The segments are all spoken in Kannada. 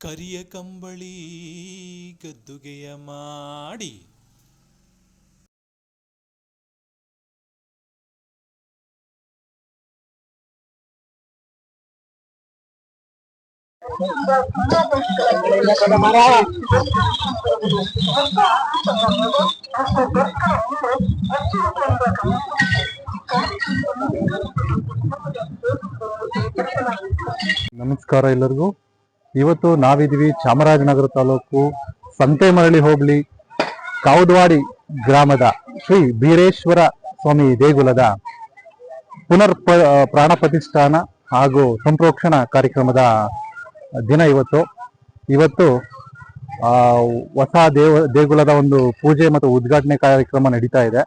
ಕರಿಯ ಕಂಬಳಿ ಗದ್ದುಗೆಯ ಮಾಡಿ. ನಮಸ್ಕಾರ ಎಲ್ಲರಿಗೂ. ಇವತ್ತು ನಾವಿದೀವಿ ಚಾಮರಾಜನಗರ ತಾಲೂಕು ಸಂತೆಮರಳಿ ಹೋಬಳಿ ಕಾವದ್ವಾಡಿ ಗ್ರಾಮದ ಶ್ರೀ ಬೀರೇಶ್ವರ ಸ್ವಾಮಿ ದೇಗುಲದ ಪುನರ್ ಪ್ರಾಣ ಪ್ರತಿಷ್ಠಾನ ಹಾಗೂ ಸಂಪ್ರೋಕ್ಷಣ ಕಾರ್ಯಕ್ರಮದ ದಿನ ಇವತ್ತು. ಇವತ್ತು ಹೊಸ ದೇವ, ದೇಗುಲದ ಒಂದು ಪೂಜೆ ಮತ್ತು ಉದ್ಘಾಟನೆ ಕಾರ್ಯಕ್ರಮ ನಡೀತಾ ಇದೆ.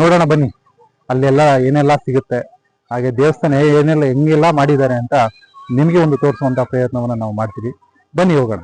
ನೋಡೋಣ ಬನ್ನಿ. ಅಲ್ಲೆಲ್ಲ ಏನೆಲ್ಲ ಸಿಗುತ್ತೆ. ಹಾಗೆ ದೇವಸ್ಥಾನ ಏನೆಲ್ಲ, ಹೆಂಗೆಲ್ಲ ಮಾಡಿದ್ದಾರೆ ಅಂತ ನಿಮಗೆ ಒಂದು ತೋರಿಸುವಂತ ಪ್ರಯತ್ನವನ್ನು ನಾವು ಮಾಡ್ತೀವಿ. ಬನ್ನಿ ಹೋಗೋಣ.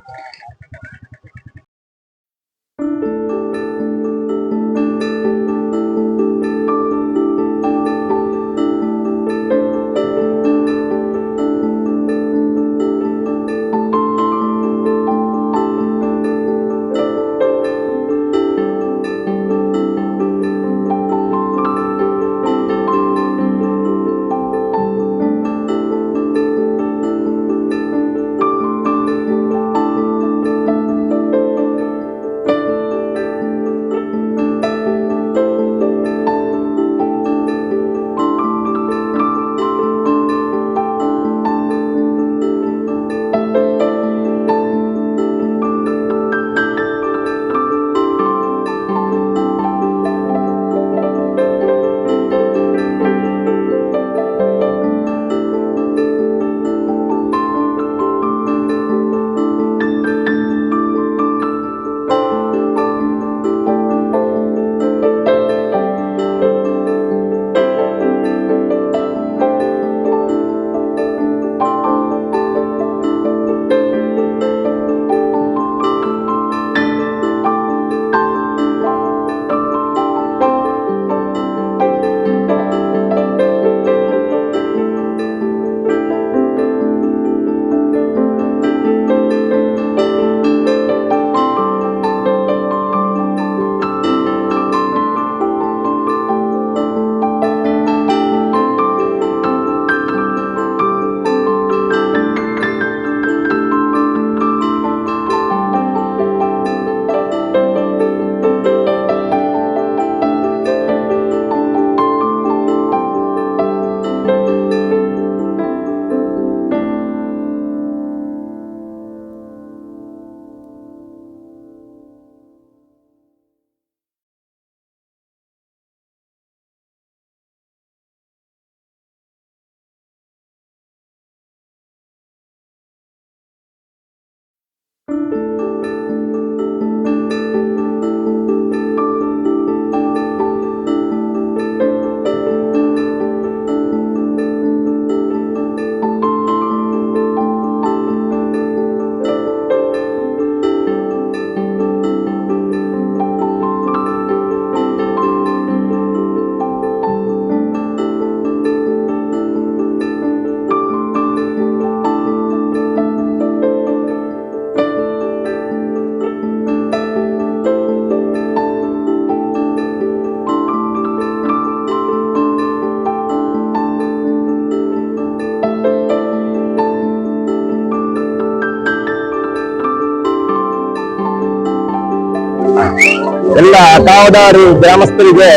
ಎಲ್ಲ ಕಾವದಾರು ಗ್ರಾಮಸ್ಥರಿಗೆ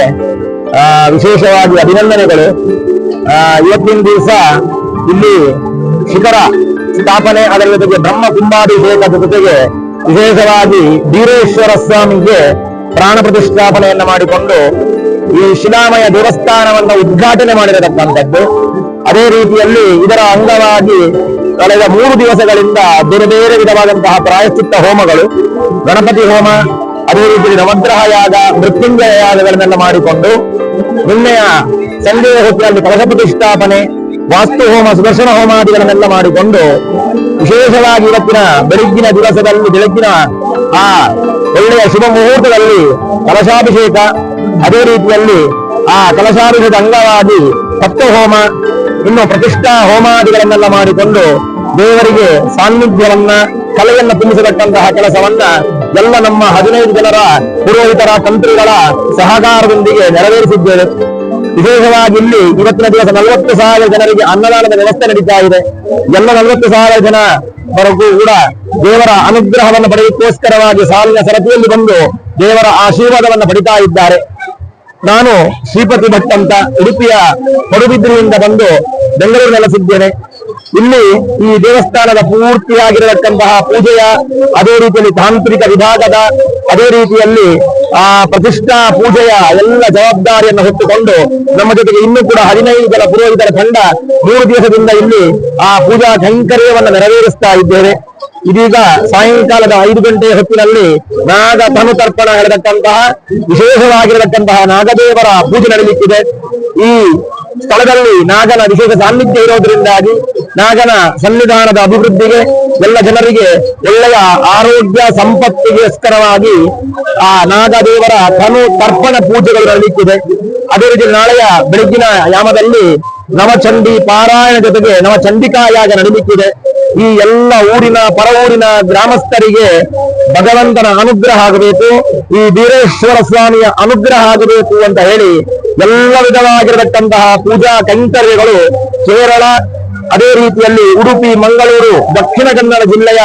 ವಿಶೇಷವಾಗಿ ಅಭಿನಂದನೆಗಳು. ಇವತ್ತಿನ ದಿವಸ ಇಲ್ಲಿ ಶಿಖರ ಸ್ಥಾಪನೆ ಅದರ ಜೊತೆಗೆ ಬ್ರಹ್ಮ ಕುಂಭಾಭಿಷೇಕದ ಜೊತೆಗೆ ವಿಶೇಷವಾಗಿ ಬೀರೇಶ್ವರ ಸ್ವಾಮಿಗೆ ಪ್ರಾಣ ಪ್ರತಿಷ್ಠಾಪನೆಯನ್ನ ಮಾಡಿಕೊಂಡು ಈ ಶಿಲಾಮಯ ದೇವಸ್ಥಾನವನ್ನ ಉದ್ಘಾಟನೆ ಮಾಡಿರತಕ್ಕಂಥದ್ದು. ಅದೇ ರೀತಿಯಲ್ಲಿ ಇದರ ಅಂಗವಾಗಿ ಕಳೆದ ಮೂರು ದಿವಸಗಳಿಂದ ಬೇರೆ ಬೇರೆ ವಿಧವಾದಂತಹ ಪ್ರಾಯಶ್ಚಿತ್ತ ಹೋಮಗಳು. ಗಣಪತಿ ಹೋಮ ಅದೇ ರೀತಿ ನವಗ್ರಹ ಯಾಗ ಮೃತ್ಯುಂಜಯ ಯಾಗಗಳನ್ನೆಲ್ಲ ಮಾಡಿಕೊಂಡು ನಿನ್ನೆಯ ಸಂಜೆಯ ಹೊತ್ತಿನಲ್ಲಿ ಕಲಶ ಪ್ರತಿಷ್ಠಾಪನೆ ವಾಸ್ತು ಹೋಮ, ಸುದರ್ಶನ ಹೋಮಾದಿಗಳನ್ನೆಲ್ಲ ಮಾಡಿಕೊಂಡು ವಿಶೇಷವಾಗಿ ಇವತ್ತಿನ ಬೆಳಗ್ಗಿನ ದಿವಸದಲ್ಲಿ, ಬೆಳಗ್ಗಿನ ಆ ಒಳ್ಳೆಯ ಶುಭ ಮುಹೂರ್ತದಲ್ಲಿ ಕಲಶಾಭಿಷೇಕ, ಅದೇ ರೀತಿಯಲ್ಲಿ ಆ ಕಲಶಾಭಿಷೇಕದ ಅಂಗವಾಗಿ ಸಪ್ತ ಹೋಮ ಇನ್ನು ಪ್ರತಿಷ್ಠಾ ಹೋಮಾದಿಗಳನ್ನೆಲ್ಲ ಮಾಡಿಕೊಂಡು ದೇವರಿಗೆ ಸಾನ್ನಿಧ್ಯವನ್ನ, ಕಲೆಯನ್ನ ತುಂಬಿಸತಕ್ಕಂತಹ ಕೆಲಸವನ್ನ ಎಲ್ಲ ನಮ್ಮ ಹದಿನೈದು ಜನರ ಪುರೋಹಿತರ ತಂತ್ರಿಗಳ ಸಹಕಾರದೊಂದಿಗೆ ನೆರವೇರಿಸಿದ್ದೇವೆ. ವಿಶೇಷವಾಗಿ ಇಲ್ಲಿ ಇವತ್ತಿನ ದಿವಸ ನಲವತ್ತು ಸಾವಿರ ಜನರಿಗೆ ಅನ್ನದಾನದ ವ್ಯವಸ್ಥೆ ನಡೀತಾ ಇದೆ. ಎಲ್ಲ ನಲವತ್ತು ಸಾವಿರ ಜನ ವರೆಗೂ ಕೂಡ ದೇವರ ಅನುಗ್ರಹವನ್ನು ಪಡೆಯುತ್ತೋಸ್ಕರವಾಗಿ ಸಾಲಿನ ಸರತಿಯಲ್ಲಿ ಬಂದು ದೇವರ ಆಶೀರ್ವಾದವನ್ನು ಪಡಿತಾ ಇದ್ದಾರೆ. ನಾನು ಶ್ರೀಪತಿ ಭಟ್ ಅಂತ ಉಡುಪಿಯ ಪಡುಬಿದ್ರಿಯಿಂದ ಬಂದು ಬೆಂಗಳೂರು ನೆಲೆಸಿದ್ದೇನೆ ಇಲ್ಲಿ ಈ ದೇವಸ್ಥಾನದ ಪೂರ್ತಿಯಾಗಿರತಕ್ಕಂತಹ ಪೂಜೆಯ ಅದೇ ರೀತಿಯಲ್ಲಿ ತಾಂತ್ರಿಕ ವಿಭಾಗದ ಅದೇ ರೀತಿಯಲ್ಲಿ, ಆ, ಪ್ರತಿಷ್ಠಾ ಪೂಜೆಯ ಎಲ್ಲ ಜವಾಬ್ದಾರಿಯನ್ನು ಹೊತ್ತುಕೊಂಡು ನಮ್ಮ ಜೊತೆಗೆ ಇನ್ನೂ ಕೂಡ ಹದಿನೈದು ಜನ ಪುರೋಹಿತರ ತಂಡ ಮೂರು ದಿವಸದಿಂದ ಇಲ್ಲಿ, ಆ, ಪೂಜಾ ಕೈಂಕರ್ಯವನ್ನು ನೆರವೇರಿಸ್ತಾ ಇದ್ದೇವೆ. ಇದೀಗ ಸಾಯಂಕಾಲದ ಐದು ಗಂಟೆಯ ಹೊತ್ತಿನಲ್ಲಿ ನಾಗ ತನು ನಡೆದಕ್ಕಂತಹ, ವಿಶೇಷವಾಗಿರತಕ್ಕಂತಹ ನಾಗದೇವರ ಪೂಜೆ ನಡೆಯಲಿಕ್ಕಿದೆ ಈ ಸ್ಥಳದಲ್ಲಿ ನಾಗನ ವಿಶೇಷ ಸಾನ್ನಿಧ್ಯ ಇರೋದ್ರಿಂದಾಗಿ ನಾಗನ ಸನ್ನಿಧಾನದ ಅಭಿವೃದ್ಧಿಗೆ ಎಲ್ಲ ಜನರಿಗೆ ಒಳ್ಳೆಯ ಆರೋಗ್ಯ ಸಂಪತ್ತಿಗೋಸ್ಕರವಾಗಿ ಆ ನಾಗದೇವರ ತನು ತರ್ಪಣ ಪೂಜೆಗಳು ನಡೆಯುತ್ತಿದೆ ಅದೇ ರೀತಿ ನಾಳೆಯ ಬೆಳಗ್ಗಿನ ಯಾಮದಲ್ಲಿ ನವಚಂಡಿ ಪಾರಾಯಣ ಜೊತೆಗೆ ನವಚಂಡಿಕಾ ಯಾಗ ಈ ಎಲ್ಲ ಊರಿನ ಪರ ಊರಿನ ಗ್ರಾಮಸ್ಥರಿಗೆ ಭಗವಂತನ ಅನುಗ್ರಹ ಆಗಬೇಕು, ಈ ವೀರೇಶ್ವರ ಸ್ವಾಮಿಯ ಅನುಗ್ರಹ ಆಗಬೇಕು ಅಂತ ಹೇಳಿ ಎಲ್ಲ ವಿಧವಾಗಿರತಕ್ಕಂತಹ ಪೂಜಾ ಕೈಂಕರ್ಯಗಳು ಕೇರಳ, ಅದೇ ರೀತಿಯಲ್ಲಿ ಉಡುಪಿ, ಮಂಗಳೂರು, ದಕ್ಷಿಣ ಕನ್ನಡ ಜಿಲ್ಲೆಯ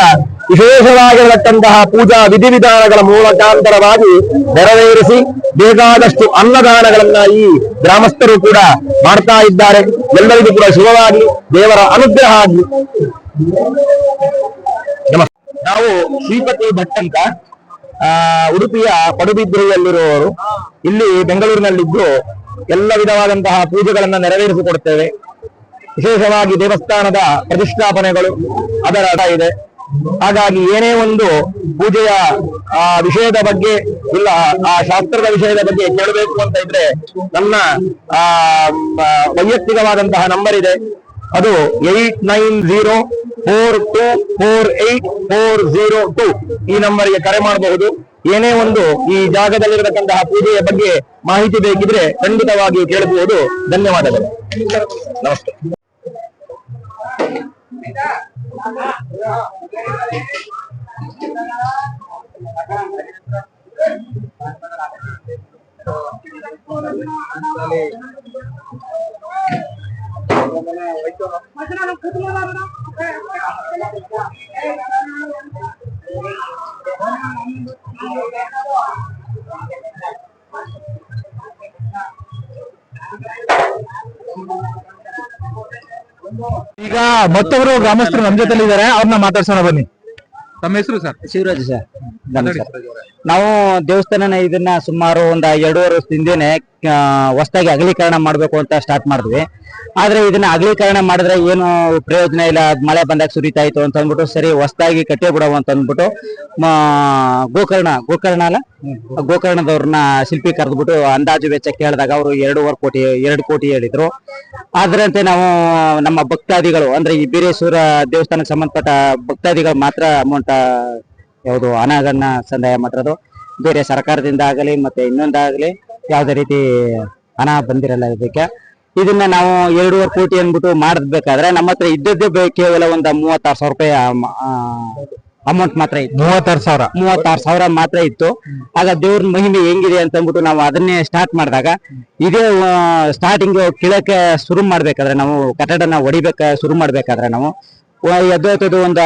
ವಿಶೇಷವಾಗಿರತಕ್ಕಂತಹ ಪೂಜಾ ವಿಧಿವಿಧಾನಗಳ ಮೂಲಕಾಂತರವಾಗಿ ನೆರವೇರಿಸಿ ಬೇಕಾದಷ್ಟು ಅನ್ನದಾನಗಳನ್ನ ಈ ಗ್ರಾಮಸ್ಥರು ಕೂಡ ಮಾಡ್ತಾ ಇದ್ದಾರೆ. ಎಲ್ಲರಿಗೂ ಕೂಡ ಶುಭವಾಗಿ ದೇವರ ಅನುಗ್ರಹ ಆಗಲಿ. ನಾವು ಶ್ರೀಪತಿ ಭಟ್ ಅಂತ ಉಡುಪಿಯ ಪಡುಬಿದ್ರಿಯಲ್ಲಿರುವವರು. ಇಲ್ಲಿ ಬೆಂಗಳೂರಿನಲ್ಲಿದ್ದು ಎಲ್ಲ ವಿಧವಾದಂತಹ ಪೂಜೆಗಳನ್ನ ನೆರವೇರಿಸಿಕೊಡುತ್ತೇವೆ. ವಿಶೇಷವಾಗಿ ದೇವಸ್ಥಾನದ ಪ್ರತಿಷ್ಠಾಪನೆಗಳು ಅದರ ಅಡ ಇದೆ. ಹಾಗಾಗಿ ಏನೇ ಒಂದು ಪೂಜೆಯ, ಆ, ವಿಷಯದ ಬಗ್ಗೆ ಇಲ್ಲ, ಆ, ಶಾಸ್ತ್ರದ ವಿಷಯದ ಬಗ್ಗೆ ಕೇಳಬೇಕು ಅಂತ ಇದ್ರೆ ನನ್ನ, ಆ ವೈಯಕ್ತಿಕವಾದಂತಹ ನಂಬರ್ ಇದೆ. ಅದು eight nine zero four two four eight four zero two ಈ ನಂಬರ್ಗೆ ಕರೆ ಮಾಡಬಹುದು. ಏನೇ ಒಂದು ಈ ಜಾಗದಲ್ಲಿರತಕ್ಕಂತಹ ಪೂಜೆಯ ಬಗ್ಗೆ ಮಾಹಿತಿ ಬೇಕಿದ್ರೆ ಖಂಡಿತವಾಗಿ ಕೇಳಬಹುದು. ಧನ್ಯವಾದಗಳು. ನಮಸ್ತೆ. ಈಗ ಮತ್ತೊಬ್ರು ಗ್ರಾಮಸ್ಥರು ನಮ್ ಜೊತೆ ಇದಾರೆ ಅವ್ರನ್ನ ಮಾತಾಡ್ಸೋಣ ಬನ್ನಿ. ತಮ್ಮ ಹೆಸರು ಸರ್? ಶಿವರಾಜ್ ಸರ್. ನಮಸ್ಕಾರ ನಾವು ದೇವಸ್ಥಾನನ ಇದನ್ನ ಸುಮಾರು ಒಂದ್ ಎರಡೂವರೆ ವರ್ಷದ ಹಿಂದೆನೆ ಹೊಸದಾಗಿ ಅಗಲೀಕರಣ ಮಾಡಬೇಕು ಅಂತ ಸ್ಟಾರ್ಟ್ ಮಾಡಿದ್ವಿ. ಆದ್ರೆ ಇದನ್ನ ಅಗಲೀಕರಣ ಮಾಡಿದ್ರೆ ಏನು ಪ್ರಯೋಜನ ಇಲ್ಲ ಅದ್ ಮಳೆ ಬಂದಾಗ ಸುರಿತಾ ಇತ್ತು ಅಂತ ಅಂದ್ಬಿಟ್ಟು ಸರಿ ಹೊಸದಾಗಿ ಕಟ್ಟೆ ಬಿಡವ ಅಂತ ಅಂದ್ಬಿಟ್ಟು ಗೋಕರ್ಣ ಗೋಕರ್ಣ ಅಲ್ಲ? ಗೋಕರ್ಣದವ್ರನ್ನ ಶಿಲ್ಪಿ ಕರೆದ್ಬಿಟ್ಟು ಅಂದಾಜು ವೆಚ್ಚ ಕೇಳಿದಾಗ ಅವರು ಎರಡೂವರೆ ಕೋಟಿ ಎರಡು ಕೋಟಿ ಹೇಳಿದ್ರು. ಅದರಂತೆ ನಾವು ನಮ್ಮ ಭಕ್ತಾದಿಗಳು ಅಂದ್ರೆ ಈ ಬೀರೇಶ್ವರ ದೇವಸ್ಥಾನಕ್ಕೆ ಸಂಬಂಧಪಟ್ಟ ಭಕ್ತಾದಿಗಳು ಮಾತ್ರ ಅಮೌಂಟ್ ಯಾವುದು ಹಣಗಳನ್ನ ಸಂದಾಯ ಮಾಡಿರೋದು ಬೇರೆ ಸರ್ಕಾರದಿಂದ ಆಗಲಿ ಮತ್ತೆ ಇನ್ನೊಂದಾಗಲಿ ಯಾವುದೇ ರೀತಿ ಹಣ ಬಂದಿರಲ್ಲ ಇದಕ್ಕೆ. ಇದನ್ನ ನಾವು ಎರಡೂವರೆ ಕೋಟಿ ಅಂದ್ಬಿಟ್ಟು ಮಾಡಬೇಕಾದ್ರೆ ನಮ್ಮ ಹತ್ರ ಇದ್ದದ್ದೇ ಕೇವಲ ಒಂದು ಮೂವತ್ತಾರು ಸಾವಿರ ರೂಪಾಯಿ ಅಮೌಂಟ್ ಮಾತ್ರ ಇತ್ತು. ಮೂವತ್ತಾರು ಸಾವಿರ? ಮೂವತ್ತಾರು ಸಾವಿರ ಮಾತ್ರ ಇತ್ತು. ಆಗ ದೇವ್ರ ಮಹಿಮೆ ಹೆಂಗಿದೆ ಅಂತ ಅಂದ್ಬಿಟ್ಟು ನಾವು ಅದನ್ನೇ ಸ್ಟಾರ್ಟ್ ಮಾಡಿದಾಗ ಇದೇ ಸ್ಟಾರ್ಟಿಂಗ್ ಕೀಳಕ್ಕೆ ಶುರು ಮಾಡ್ಬೇಕಾದ್ರೆ ನಾವು ಕಟ್ಟಡನ ಹೊಡಿಬೇಕ ಶುರು ಮಾಡ್ಬೇಕಾದ್ರೆ ನಾವು ಎದ್ದು ಒಂದು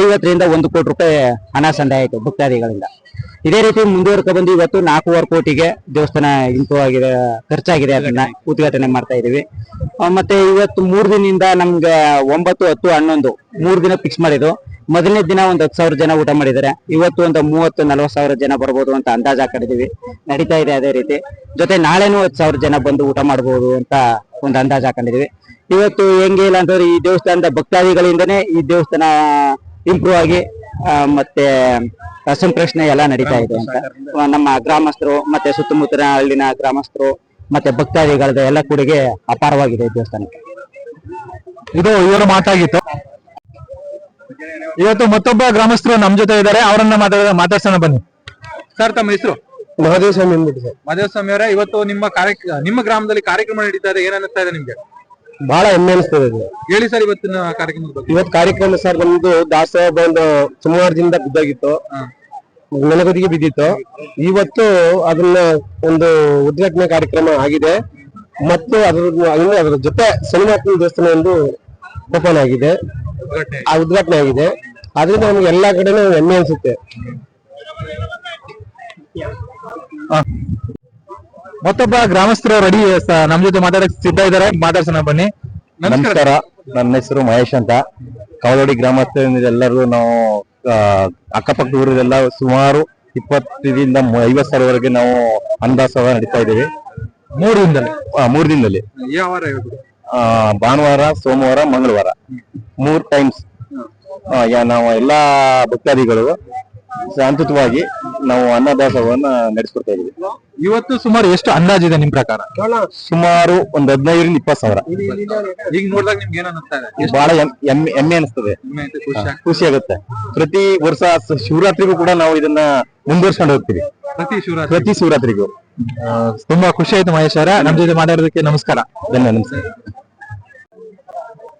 ಐವತ್ತರಿಂದ ಒಂದು ಕೋಟಿ ರೂಪಾಯಿ ಹಣ ಸಂದಾಯ ಆಯಿತು ಭಕ್ತಾದಿಗಳಿಂದ. ಇದೇ ರೀತಿ ಮುಂದುವರ್ಕ ಬಂದು ಇವತ್ತು ನಾಲ್ಕೂವರೆ ಕೋಟಿಗೆ ದೇವಸ್ಥಾನ ಇಂಪ್ರೂವ್ ಆಗಿದೆ, ಖರ್ಚಾಗಿದೆ ಅದನ್ನ ಉದ್ಘಾಟನೆ ಮಾಡ್ತಾ ಇದೀವಿ ಮತ್ತೆ ಇವತ್ತು ಮೂರ್ ದಿನದಿಂದ ನಮ್ಗೆ ಒಂಬತ್ತು, ಹತ್ತು, ಹನ್ನೊಂದು ಮೂರ್ ದಿನ ಫಿಕ್ಸ್ ಮಾಡಿದ್ರು ಮೊದಲನೇ ದಿನ ಒಂದ್ ಹತ್ತು ಸಾವಿರ ಜನ ಊಟ ಮಾಡಿದ್ದಾರೆ. ಇವತ್ತು ಒಂದು ಮೂವತ್ತು, ನಲವತ್ತು ಸಾವಿರ ಜನ ಬರ್ಬೋದು ಅಂತ ಅಂದಾಜ್ ಹಾಕೊಂಡಿದೀವಿ ನಡೀತಾ ಇದೆ ಅದೇ ರೀತಿ. ಜೊತೆ ನಾಳೆನೂ ಹತ್ತು ಸಾವಿರ ಜನ ಬಂದು ಊಟ ಮಾಡಬಹುದು ಅಂತ ಒಂದು ಅಂದಾಜ್ ಹಾಕೊಂಡಿದೀವಿ ಇವತ್ತು ಹೆಂಗೆ ಅಂತಂದ್ರೆ ಈ ದೇವಸ್ಥಾನದ ಭಕ್ತಾದಿಗಳಿಂದನೇ ಈ ದೇವಸ್ಥಾನ ಇಂಪ್ರೂವ್ ಆಗಿ ಮತ್ತೆ ಸಂಪ್ರಶ್ನೆ ಎಲ್ಲ ನಡೀತಾ ಇದೆ ಅಂತ. ನಮ್ಮ ಗ್ರಾಮಸ್ಥರು ಮತ್ತೆ ಸುತ್ತಮುತ್ತಲಿನ ಹಳ್ಳಿನ ಗ್ರಾಮಸ್ಥರು ಮತ್ತೆ ಭಕ್ತಾದಿಗಳ ಎಲ್ಲ ಕೂಡಿಗೆ ಅಪಾರವಾಗಿದೆ ದೇವಸ್ಥಾನಕ್ಕೆ. ಇದು ಇವರ ಮಾತಾಗಿತ್ತು. ಇವತ್ತು ಮತ್ತೊಬ್ಬ ಗ್ರಾಮಸ್ಥರು ನಮ್ ಜೊತೆ ಇದ್ದಾರೆ. ಅವರನ್ನ ಮಾತಾಡ ಮಾತಾಡ್ಸೋಣ ಬನ್ನಿ. ಸರ್ ತಮ್ಮ ಹೆಸರು? ಮಹದೇವ್ ಸ್ವಾಮಿ ಅಂದ್ಬಿಟ್ಟು ಸರ್. ಮಹದೇವ ಸ್ವಾಮಿ ಅವರೇ ಇವತ್ತು ನಿಮ್ಮ ಕಾರ್ಯ ನಿಮ್ಮ ಗ್ರಾಮದಲ್ಲಿ ಕಾರ್ಯಕ್ರಮ ನಡೀತಾ ಇದೆ. ಏನ್ ಅನ್ನಿಸ್ತಾ ಇದೆ ನಿಮ್ಗೆ? ಬಹಳ ಹೆಮ್ಮೆ ಅನಿಸ್ತದೆ ಇದು. ಹೇಳಿ ಸರ್ ಇವತ್ತಿನ ಕಾರ್ಯಕ್ರಮದ ಬಗ್ಗೆ. ಇವತ್ತು ಕಾರ್ಯಕ್ರಮ ಸರ್ ನಮ್ದು ದಾಸೋಹ ಒಂದು ಸುಮಾರು ದಿನದ ಬಿದ್ದೋಗಿತ್ತು. ನೆಲಗದಿಗೆ ನೆನಗುದಿಗೆ ಬಿದ್ದಿತ್ತು. ಇವತ್ತು ಅದನ್ನ ಒಂದು ಉದ್ಘಾಟನೆ ಕಾರ್ಯಕ್ರಮ ಆಗಿದೆ. ಮತ್ತು ಅದ್ರ ಇನ್ನು ಅದರ ಜೊತೆ ಶನಿಮಾತ್ಮ ದೇವಸ್ಥಾನ ಒಂದು ಓಪನ್ ಆಗಿದೆ. ಆ ಉದ್ಘಾಟನೆ ಆಗಿದೆ. ಅದರಿಂದ ನಮ್ಗೆ ಎಲ್ಲಾ ಕಡೆನೂ ಹೆಮ್ಮೆ ಅನ್ಸುತ್ತೆ. ಮತ್ತೊಬ್ಬ ಗ್ರಾಮಸ್ಥರು ರೆಡಿ ನಮ್ ಜೊತೆ ಮಾತಾಡಕ್ ಸಿದ್ಧ ಇದಾರೆ ಮಾತಾಡ್ಸೋಣ ಬನ್ನಿ. ನಮಸ್ಕಾರ. ನನ್ನ ಹೆಸರು ಮಹೇಶ್ ಅಂತ. ಕವಲೋಡಿ ಗ್ರಾಮಸ್ಥರಿಂದ ಎಲ್ಲರೂ ನಾವು ಅಕ್ಕಪಕ್ಕ ಅಕ್ಕಪಕ್ಕದ ಊರದೆಲ್ಲ ಸುಮಾರು ಇಪ್ಪತ್ತರಿಂದ ಐವತ್ ಸಾವಿರವರೆಗೆ ನಾವು ಅಂದಾಸವ ನಡೀತಾ ಇದ್ದೀವಿ. ಮೂರು ದಿನದಲ್ಲಿ. ಮೂರು ದಿನದಲ್ಲಿ. ಭಾನುವಾರ ಸೋಮವಾರ ಮಂಗಳವಾರ. ಮೂರ್ ಟೈಮ್ಸ್ ನಾವು ಎಲ್ಲಾ ಭಕ್ತಾದಿಗಳು ಶಾಂತಿಯುತವಾಗಿ ನಾವು ಅನ್ನದಾಸವನ್ನ ನಡೆಸ್ಕೊಡ್ತಾ ಇದ್ದೀವಿ. ಇವತ್ತು ಸುಮಾರು ಎಷ್ಟು ಅಂದಾಜಿದೆ ನಿಮ್ ಪ್ರಕಾರ? ಸುಮಾರು ಒಂದ್ ಹದಿನೈದರಿಂದ ಇಪ್ಪತ್ತು ಸಾವಿರ. ಈಗ ನೋಡಿದಾಗ ನಿಮ್ಗೆ ಏನ್ ಅನ್ನಿಸ್ತಾ ಇದೆ? ಬಹಳ ಎಮ್- ಎಮ್ಮೆ ಹೆಮ್ಮೆ ಅನಿಸ್ತದೆ. ಖುಷಿ ಆಗುತ್ತೆ. ಪ್ರತಿ ವರ್ಷ ಶಿವರಾತ್ರಿಗೂ ಕೂಡ ನಾವು ಇದನ್ನ ಮುಂದುವರ್ಸ್ಕೊಂಡು ಹೋಗ್ತೀವಿ. ಪ್ರತಿ ಶಿವರಾತ್ರಿ. ಪ್ರತಿ ಶಿವರಾತ್ರಿಗೂ. ತುಂಬಾ ಖುಷಿ ಆಯ್ತು ಮಹೇಶ್ ಅವರ. ನಮ್ ಜೊತೆ ಮಾತಾಡೋದಕ್ಕೆ ನಮಸ್ಕಾರ. ಧನ್ಯವಾದ ನಮಸ್ಕಾರ.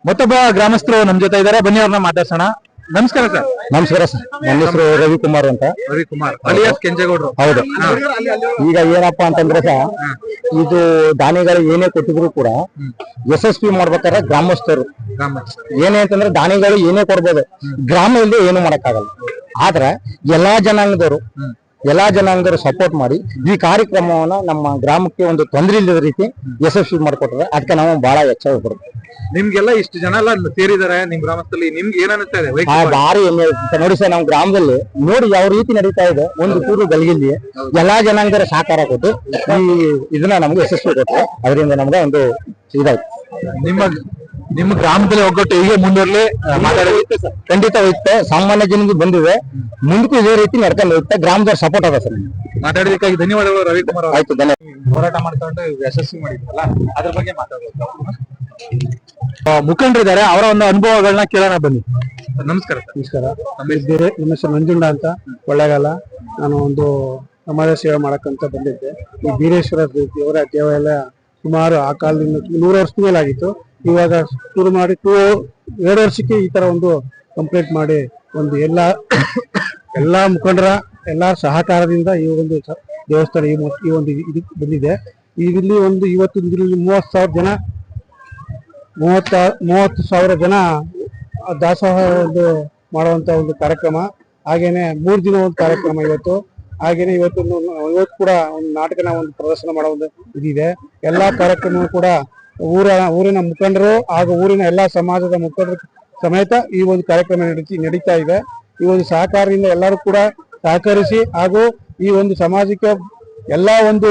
ಮತ್ತೊಬ್ಬ ಗ್ರಾಮಸ್ಥರು ನಮ್ ಜೊತೆ ಇದಾರೆ ಬನ್ನಿ ಅವ್ರನ್ನ ಮಾತಾಡ್ಸೋಣ. ನಮಸ್ಕಾರ ಸರ್. ನಮಸ್ಕಾರ ಸರ್. ನನ್ನ ಹೆಸರು ರವಿಕುಮಾರ್ ಅಂತ. ರವಿಕುಮಾರ್. ಅಲಿಯಾಸ್ ಕೆಂಜೇಗೌಡರು. ಹೌದು. ಈಗ ಏನಪ್ಪಾ ಅಂತಂದ್ರೆ ಸರ್ ಇದು ದಾನಿಗಳು ಏನೇ ಕೊಟ್ಟಿದ್ರು ಕೂಡ ಯಶಸ್ವಿ ಮಾಡ್ಬೇಕಾದ್ರೆ ಗ್ರಾಮಸ್ಥರು. ಏನೇ ಅಂತಂದ್ರೆ ದಾನಿಗಳು ಏನೇ ಕೊಡ್ಬೋದು. ಗ್ರಾಮ ಇಲ್ಲದೆ ಏನು ಮಾಡಕ್ಕಾಗಲ್ಲ. ಆದ್ರೆ ಎಲ್ಲಾ ಜನಾಂಗದವರು ಎಲ್ಲಾ ಜನಾಂಗದವರು ಸಪೋರ್ಟ್ ಮಾಡಿ ಈ ಕಾರ್ಯಕ್ರಮವನ್ನ ನಮ್ಮ ಗ್ರಾಮಕ್ಕೆ ಒಂದು ತೊಂದರೆ ಇಲ್ಲದ ರೀತಿ ಯಶಸ್ವಿ ಮಾಡ್ಕೊಟ್ರೆ ಅದಕ್ಕೆ ನಾವು ಬಹಳ ಹೆಚ್ಚಾಗಿ ಬರುತ್ತೆ ನಿಮ್ಗೆಲ್ಲ ಇಷ್ಟು ಜನ ಎಲ್ಲ ಸೇರಿದಾರೆ ನಿಮ್ ಗ್ರಾಮದಲ್ಲಿ ನಿಮ್ಗೆ ಏನ್ ಅನಿಸ್ತಾ ಇದೆ? ಆ ವೈಯಕ್ತಿಕವಾಗಿ? ಭಾರಿ ಹೆಮ್ಮೆ ಇರುತ್ತೆ. ನೋಡಿ ಸರ್ ನಮ್ಮ ಗ್ರಾಮದಲ್ಲಿ ನೋಡಿ ಯಾವ ರೀತಿ ನಡೀತಾ ಇದೆ. ಒಂದು ಕೂರು ಗಲಗಿಲ್ಲಿ ಎಲ್ಲಾ ಜನಾಂಗರ ಸಹಕಾರ ಕೊಟ್ಟು ಈ ಇದನ್ನ ನಮ್ಗೆ ಯಶಸ್ವಿ ಕೊಟ್ಟು ಅದರಿಂದ ನಮ್ಗೆ ಒಂದು ಇದಾಯ್ತು. ನಿಮ್ಮ ನಿಮ್ಮ ಗ್ರಾಮದಲ್ಲಿ ಒಗ್ಗಟ್ಟು ಹೀಗೆ ಮುಂದುವರಲಿ ಖಂಡಿತ ಹೋಗುತ್ತೆ ಸಾಮಾನ್ಯ ಜನರು ಬಂದಿದೆ ಮುಂದಕ್ಕೂ ಇದೇ ರೀತಿ ನಡ್ಕೊಂಡು ಹೋಗುತ್ತೆ ಗ್ರಾಮದವ್ರ ಸಪೋರ್ಟ್ ಅದ ಸರ್ ಮಾತಾಡೋದಕ್ಕಾಗಿ ಧನ್ಯವಾದಗಳು ರವಿಕುಮಾರ್ ಅವರು ಆಯ್ತು ಧನ್ಯವಾದ ಹೋರಾಟ ಮಾಡ್ಕೊಂಡು ಯಶಸ್ವಿ ಮಾಡಿದ್ರಲ್ಲ ಅದ್ರ ಬಗ್ಗೆ ಮಾತಾಡಬೇಕು ಮುಖಂಡರಿದ್ದಾರೆ ಅವರ ಒಂದು ಅನುಭವಗಳನ್ನ ಕೇಳೋಣ ಬನ್ನಿ ನಮಸ್ಕಾರ ಸರ್ ನಮಸ್ಕಾರ ನಮ್ಮ ಹೆಸರು ನಂಜುಂಡ ಅಂತ ಒಳ್ಳೆಗಾಲ ನಾನು ಒಂದು ಸಮಾಜ ಸೇವೆ ಮಾಡಕ್ಕಂತ ಬಂದಿದ್ದೆ ಈ ಬೀರೇಶ್ವರ ದೇವರ ದೇವಾಲಯ ಸುಮಾರು ಆ ಕಾಲದಿಂದ ನೂರು ವರ್ಷದ ಮೇಲೆ ಆಗಿತ್ತು ಇವಾಗ ಶುರು ಮಾಡಿ ಟೂ ಎರಡು ವರ್ಷಕ್ಕೆ ಈ ತರ ಒಂದು ಕಂಪ್ಲೀಟ್ ಮಾಡಿ ಒಂದು ಎಲ್ಲ ಎಲ್ಲಾ ಮುಖಂಡರ, ಎಲ್ಲಾ ಸಹಕಾರದಿಂದ ಈ ಒಂದು ದೇವಸ್ಥಾನ ಈ ಒಂದು ಇದಕ್ಕೆ ಬಂದಿದೆ. ಇಲ್ಲಿ ಒಂದು ಇವತ್ತು ಇದರಲ್ಲಿ ಮೂವತ್ತು ಸಾವಿರ ಜನ, ಮೂವತ್ತ ಮೂವತ್ತು ಸಾವಿರ ಜನ ದಾಸೋಹ ಒಂದು ಮಾಡುವಂತ ಒಂದು ಕಾರ್ಯಕ್ರಮ. ಹಾಗೇನೆ ಮೂರು ದಿನ ಒಂದು ಕಾರ್ಯಕ್ರಮ ಇವತ್ತು. ಹಾಗೇನೆ ಇವತ್ತು ಇವತ್ತು ಕೂಡ ಒಂದು ನಾಟಕನ ಒಂದು ಪ್ರದರ್ಶನ ಮಾಡೋ ಒಂದು ಇದಿದೆ. ಎಲ್ಲಾ ಕಾರ್ಯಕ್ರಮ ಕೂಡ ಊರ, ಊರಿನ ಮುಖಂಡರು ಹಾಗೂ ಊರಿನ ಎಲ್ಲ ಸಮಾಜದ ಮುಖಂಡರು ಸಮೇತ ಈ ಒಂದು ಕಾರ್ಯಕ್ರಮ ನಡೀತಿ, ನಡೀತಾ ಇದೆ. ಈ ಒಂದು ಸಹಕಾರದಿಂದ ಎಲ್ಲರೂ ಕೂಡ ಸಹಕರಿಸಿ ಹಾಗೂ ಈ ಒಂದು ಸಮಾಜಕ್ಕೆ ಎಲ್ಲ ಒಂದು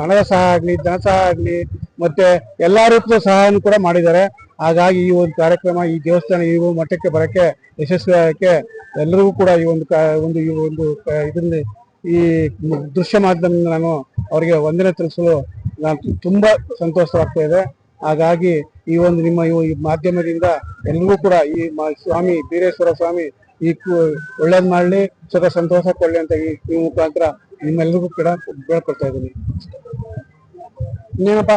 ಹಣದ ಸಹ ಆಗಲಿ, ಧನ ಸಹ ಆಗಲಿ, ಮತ್ತೆ ಎಲ್ಲ ರೂಪದ ಸಹಾಯವನ್ನು ಕೂಡ ಮಾಡಿದ್ದಾರೆ. ಹಾಗಾಗಿ ಈ ಒಂದು ಕಾರ್ಯಕ್ರಮ, ಈ ದೇವಸ್ಥಾನ, ಈ ಮಠಕ್ಕೆ ಬರಕ್ಕೆ, ಯಶಸ್ವಿಯಾಗಕ್ಕೆ ಎಲ್ಲರಿಗೂ ಕೂಡ ಈ ಒಂದು ಒಂದು, ಈ ಒಂದು ಇದರಲ್ಲಿ ಈ ದೃಶ್ಯ ಮಾಧ್ಯಮದಿಂದ ನಾನು ಅವರಿಗೆ ವಂದನೆ ತಿಳಿಸಲು ನಾನು ತುಂಬಾ ಸಂತೋಷವಾಗ್ತಾ ಇದೆ. ಹಾಗಾಗಿ ಈ ಒಂದು ನಿಮ್ಮ ಈ ಮಾಧ್ಯಮದಿಂದ ಎಲ್ಲರಿಗೂ ಕೂಡ ಈ ಸ್ವಾಮಿ ಬೀರೇಶ್ವರ ಸ್ವಾಮಿ ಈ ಒಳ್ಳೇದ್ ಮಾಡ್ಲಿ, ಸುಖ ಸಂತೋಷ ಕೊಡ್ಲಿ ಅಂತ ಈ ಈ ಮುಖಾಂತರ ನಿಮ್ಮೆಲ್ಲರಿಗೂ ಕೂಡ ಬೇಡ್ಕೊಳ್ತಾ ಇದ್ದೀನಿ. ಇನ್ನೇನಪ್ಪ?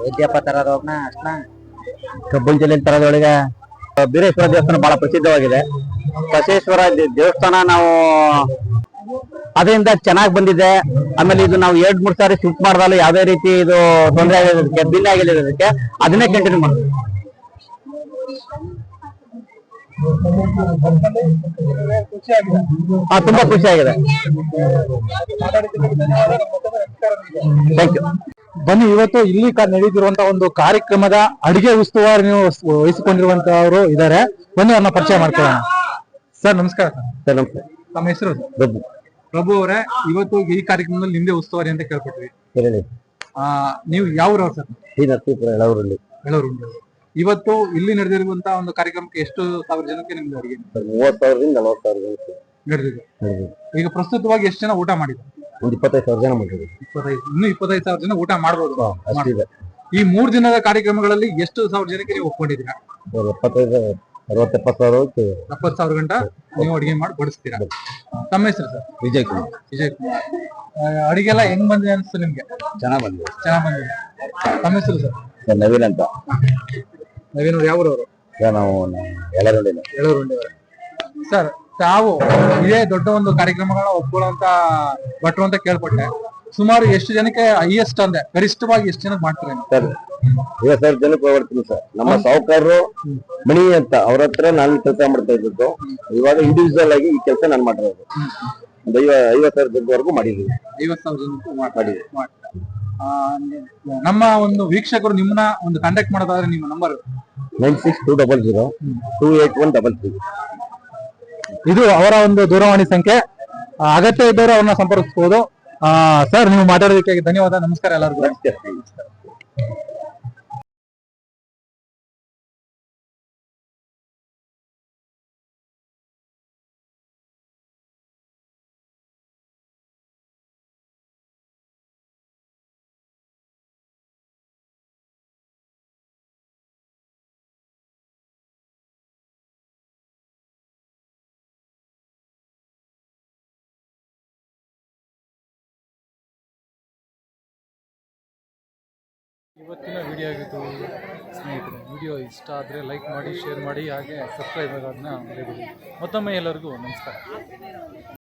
ವೈದ್ಯಪ್ಪ ಹೋಗ್ನ ಅಷ್ಟ ಕಬ್ಬನ್ ಬೀರೇಶ್ವರ ದೇವಸ್ಥಾನ ಬಹಳ ಪ್ರಸಿದ್ಧವಾಗಿದೆ. ಬಸವೇಶ್ವರ ದೇವಸ್ಥಾನ ನಾವು ಅದರಿಂದ ಚೆನ್ನಾಗಿ ಬಂದಿದೆ. ಆಮೇಲೆ ಇದು ನಾವು ಎರಡ್ ಮೂರ್ ಸಾರಿ ಶಿಫ್ಟ್ ಮಾಡ್ದಲ್ಲ ಯಾವ್ದೇ ರೀತಿ ಇದು ತೊಂದರೆ ಆಗಿರೋದಕ್ಕೆ ಭಿನ್ನ ಆಗಿರೋದಕ್ಕೆ ಅದನ್ನೇ ಕಂಟಿನ್ಯೂ ಮಾಡ್ತೀವಿ. ತುಂಬಾ ಖುಷಿ ಆಗಿದೆ. ಥ್ಯಾಂಕ್ ಯು ಬನ್ನಿ ಇವತ್ತು ಇಲ್ಲಿ ನಡೆಯುತ್ತಿರುವಂತಹ ಒಂದು ಕಾರ್ಯಕ್ರಮದ ಅಡಿಗೆ ಉಸ್ತುವಾರಿ ನೀವು ವಹಿಸಿಕೊಂಡಿರುವಂತವರು ಇದ್ದಾರೆ. ಬನ್ನಿ ಅವ್ರನ್ನ ಪರಿಚಯ ಮಾಡ್ಕೊಳ್ಳೋಣ. ಸರ್ ನಮಸ್ಕಾರ ಸರ್. ತಮ್ಮ ಹೆಸರು? ಪ್ರಭು. ಪ್ರಭು ಅವರೇ ಇವತ್ತು ಈ ಕಾರ್ಯಕ್ರಮದಲ್ಲಿ ನಿಮ್ದೇ ಉಸ್ತುವಾರಿ ಅಂತ ಕೇಳ್ಕೊಟ್ವಿ. ಹೇಳಿ. ಆ ನೀವು ಯಾವ ಊರವ್ರು ಸರ್? ಈ ನರಸೀಪುರ ಎಳವರಲ್ಲಿ ಇವತ್ತು ಇಲ್ಲಿ ನಡೆದಿರುವಂತಹ ಒಂದು ಕಾರ್ಯಕ್ರಮಕ್ಕೆ ಎಷ್ಟು ಸಾವಿರ ಜನಕ್ಕೆ ನಿಮ್ದು ಅಡಿಗೆ? ಮೂವತ್ತು ಸಾವಿರದಿಂದ ನಲವತ್ತು ಸಾವಿರ ನಡೆದಿದೆ. ನಡೆದಿದೆ. ಈಗ ಪ್ರಸ್ತುತವಾಗಿ ಎಷ್ಟು ಜನ ಊಟ ಮಾಡಿದ್ರು ಒಂದು ಇಪ್ಪತ್ತೈದು ಸಾವಿರ ಜನ ಮಾಡಿದ್ರು ಇಪ್ಪತ್ತೈದು ಇನ್ನು ಇಪ್ಪತ್ತೈದು ಸಾವಿರ ಜನ ಊಟ ಮಾಡ್ಬೋದು. ಅಷ್ಟಿದೆ ಈ ಮೂರ್ ದಿನದ ಕಾರ್ಯಕ್ರಮಗಳಲ್ಲಿ ಎಷ್ಟು ಸಾವಿರ ಜನಕ್ಕೆ ನೀವು ಒಪ್ಕೊಂಡಿದ್ದೀರಾ? ಒಂದು ಎಪ್ಪತ್ತೈದು ಅರವತ್ತು ಎಪ್ಪತ್ತು ಸಾವಿರ ಎಪ್ಪತ್ತು ಸಾವಿರ ಗಂಟ ನೀವು ಅಡಿಗೆ ಮಾಡಿ ಬಡಿಸ್ತೀರಾ? ತಮ್ಮ ಹೆಸರು ಸರ್? ವಿಜಯ್ ಕುಮಾರ್. ವಿಜಯ್ ಕುಮಾರ್. ಆ, ಅಡಿಗೆ ಎಲ್ಲ ಹೆಂಗ್ ಬಂದಿದೆ ಅನ್ಸ್ತು ನಿಮ್ಗೆ? ಚೆನ್ನಾಗಿ ಬಂದಿದೆ. ಚೆನ್ನಾಗ್ ಬಂದಿದೆ. ತಮ್ಮ ಹೆಸರು ಸರ್? ಸರ್ ನವೀನ್ ಅಂತ. ನವೀನ್ ಯಾವ ಊರವರು? ಸರ್ ನಾವು ಎಲ್ಲರೂ ಹೇಳೋರು ಸರ್ ತಾವು ಇದೇ ದೊಡ್ಡ ಒಂದು ಕಾರ್ಯಕ್ರಮಗಳನ್ನ ಒಪ್ಕೊಳ್ಳುವಂತ ಭಟ್ರು ಅಂತ ಕೇಳ್ಪಟ್ಟೆ. ಸುಮಾರು ಎಷ್ಟು ಜನಕ್ಕೆ ಹೈಯೆಸ್ಟ್ ಅಂದೆ ಗರಿಷ್ಠವಾಗಿ ಎಷ್ಟು ಜನಕ್ಕೆ ಮಾಡ್ತಾರೆ? ಸರ್. ಐವತ್ತಾರು ಜನಕ್ಕೆ ಹೋಗ್ಬಿಡ್ತೀನಿ ಸರ್. ನಮ್ಮ ಸಾಹುಕಾರರು ಮಣಿ ಅಂತ ಅವ್ರ ಹತ್ರ ನಾನು ಕೆಲಸ ಮಾಡ್ತಾ ಇದ್ದದ್ದು. ಇವಾಗ ಇಂಡಿವಿಜುವಲ್ ಆಗಿ ಈ ಕೆಲಸ ನಾನು ಮಾಡಿರೋದು ಒಂದು ಐವ ಐವತ್ತು ಸಾವಿರ ಜನವರೆಗೂ ಮಾಡಿದ್ದೀವಿ ಐವತ್ತು ಸಾವಿರ ಜನಕ್ಕೆ ಮಾಡಿ ಆ, ನಮ್ಮ ಒಂದು ವೀಕ್ಷಕರು ನಿಮ್ಮನ್ನ ಒಂದು ಕಾಂಟ್ಯಾಕ್ಟ್ ಮಾಡೋದಾದ್ರೆ ನಿಮ್ಮ number nine six two double zero two eight one double three ಇದು ಅವರ ಒಂದು ದೂರವಾಣಿ ಸಂಖ್ಯೆ. ಅಗತ್ಯ ಇದ್ದವರು ಅವ್ರನ್ನ ಸಂಪರ್ಕಿಸಬಹುದು ಸರ್, ನೀವು ಮಾತಾಡೋದಕ್ಕೆ ಧನ್ಯವಾದ. ನಮಸ್ಕಾರ ಎಲ್ಲರಿಗೂ. ಇವತ್ತಿನ ವಿಡಿಯೋ ಆಗಿತ್ತು ಸ್ನೇಹಿತರೆ ವಿಡಿಯೋ ಇಷ್ಟ ಆದರೆ ಲೈಕ್ ಮಾಡಿ ಶೇರ್ ಮಾಡಿ, ಹಾಗೆ ಸಬ್ಸ್ಕ್ರೈಬ್ ಆಗೋದನ್ನ ಮತ್ತೊಮ್ಮೆ ಎಲ್ಲರಿಗೂ ನಮಸ್ಕಾರ.